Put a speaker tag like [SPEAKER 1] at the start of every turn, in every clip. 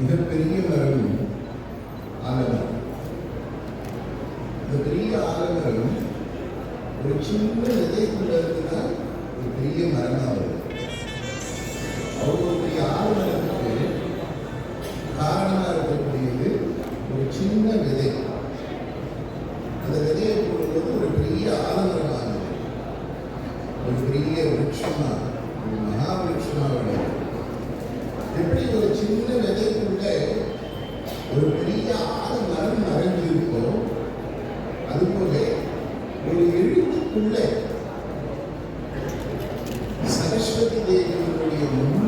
[SPEAKER 1] மிகப்பெரிய மரம் ஆலமரம் இந்த பெரிய ஆலமரம் ஒரு சின்ன விதைக்குள்ள இருக்குன்னா ஒரு பெரிய மரமா வருது. அவ்வளோ பெரிய ஆலமரத்துக்கு காரணமா இருக்கக்கூடியது ஒரு சின்ன விதை. அந்த விதையை போடும்போது ஒரு பெரிய ஆலமரமானது ஒரு பெரிய விருட்சமாக ஒரு மகாவிருட்சமாக விருட்சமா எப்படி ஒரு சின்ன விதைக்குள்ள ஒரு பெரிய ஆறு மரம் மறைஞ்சிருக்கோ அதுபோல ஒரு எழுத்துக்குள்ள சரஸ்வதி தேவியினுடைய முன்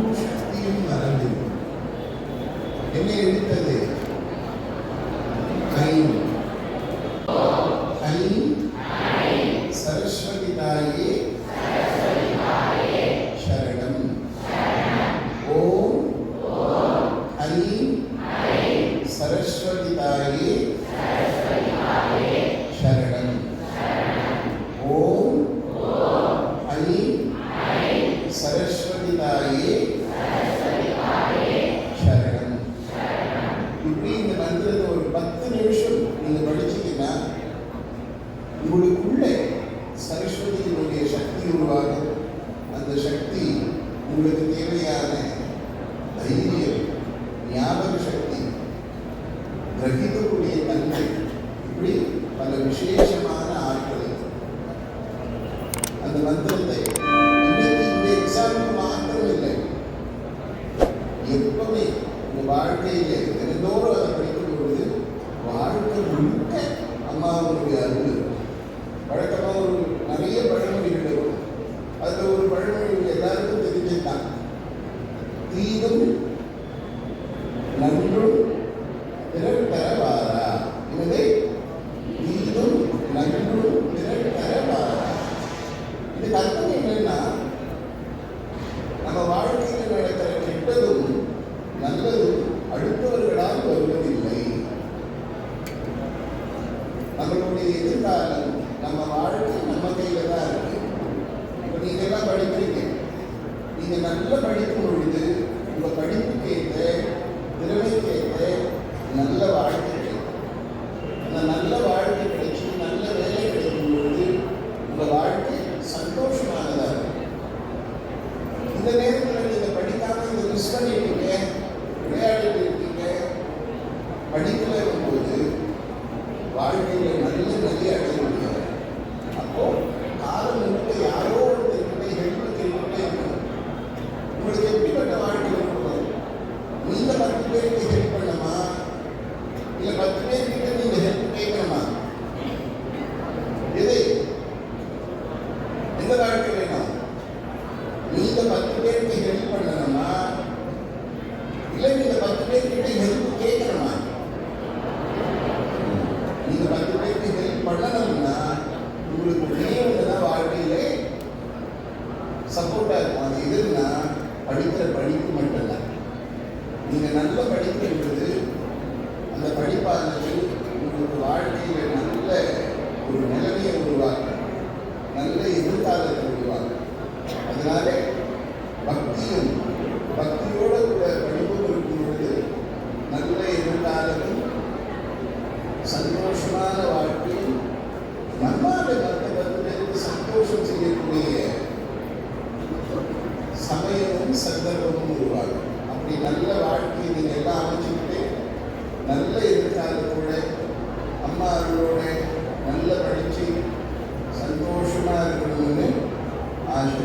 [SPEAKER 1] இப்படி இந்த மந்திரத்தை ஒரு பத்து நிமிஷம் நீங்க படிச்சீங்கன்னா உங்களுக்குள்ளே சரஸ்வதியினுடைய சக்தி உருவாகும். அந்த சக்தி உங்களுக்கு தேவையான தைரியம் ஞாபக சக்தி கிரகிக்கக்கூடிய தன்மை இப்படி பல விசேஷமான ஆற்றல். அந்த மந்திரத்தை வாழ்க்கையிலே தினந்தோறும் அதை படிக்கும் பொழுது வாழ்க்கை முழுக்க அம்மாவுடைய அருள். வழக்கமாக ஒரு நிறைய பழமொழிகள் இருக்கும் அதில் ஒரு பழமொழி எல்லாருக்கும் தெரிஞ்சதுதான். தீரும் எதிர்காலம் நம்ம வாழ்க்கை நம்ம கையில தான் இருக்கு. இப்போ நீங்க எல்லாம் படிக்கிறீங்க. நீங்க நல்லா படிக்கும் பொழுது உங்க படிப்புக்கு ஏற்ற திறமைக்கு ஏற்ற நல்ல வாழ்க்கை அந்த நல்ல வாழ்க்கை கிடைச்சி நல்ல வேலை கிடைக்கும் பொழுது உங்க வாழ்க்கை சந்தோஷமானதா இருக்கும். இந்த நேரத்தில் நீங்க படிக்காம இதை மிஸ் பண்ணிட்டீங்க விளையாடிட்டு இருக்கீங்க படிக்கல போது வாழ்க்கையில் பேருக்கு ஹெல்ப் பண்ணணுமா இல்லை பத்து பேர்கிட்ட நீங்க ஹெல்ப் கேட்கணுமா எது எந்த வாழ்க்கை வேணும் நீங்க பத்து பேருக்கு ஹெல்ப் பண்ணணுமா இல்லை நீங்க பத்து பேர்கிட்ட ஹெல்ப் கேட்கணுமா நீங்க பத்து பேருக்கு ஹெல்ப் பண்ணணும்னா உங்களுக்கு ஒரே ஒண்ணுதான் வாழ்க்கையிலே சப்போர்ட்டா இருக்கும் அது எதுன்னா படிக்கிற படிப்பு மட்டும்தான். நல்ல நல்ல என்பது அந்த படிப்பானது உங்களுக்கு வாழ்க்கையில நல்ல ஒரு நிலைமையை உருவாக்கும். நல்ல எதிர்காலத்தை உருவாக்கும். அதனால பக்தியும் பக்தியோட கூட படிப்பும் இருக்கும் பொழுது நல்ல எதிர்காலமும் சந்தோஷமான வாழ்க்கையும் நம்மால பத்து பத்து பேருக்கு சந்தோஷம் செய்யக்கூடிய சமயமும் சந்தர்ப்பமும் உருவாகும். அப்படி நல்ல நல்ல எதிர்காலத்தோட அம்மா அவர்களோட நல்ல படித்து சந்தோஷமாக இருக்கணும்னு ஆசை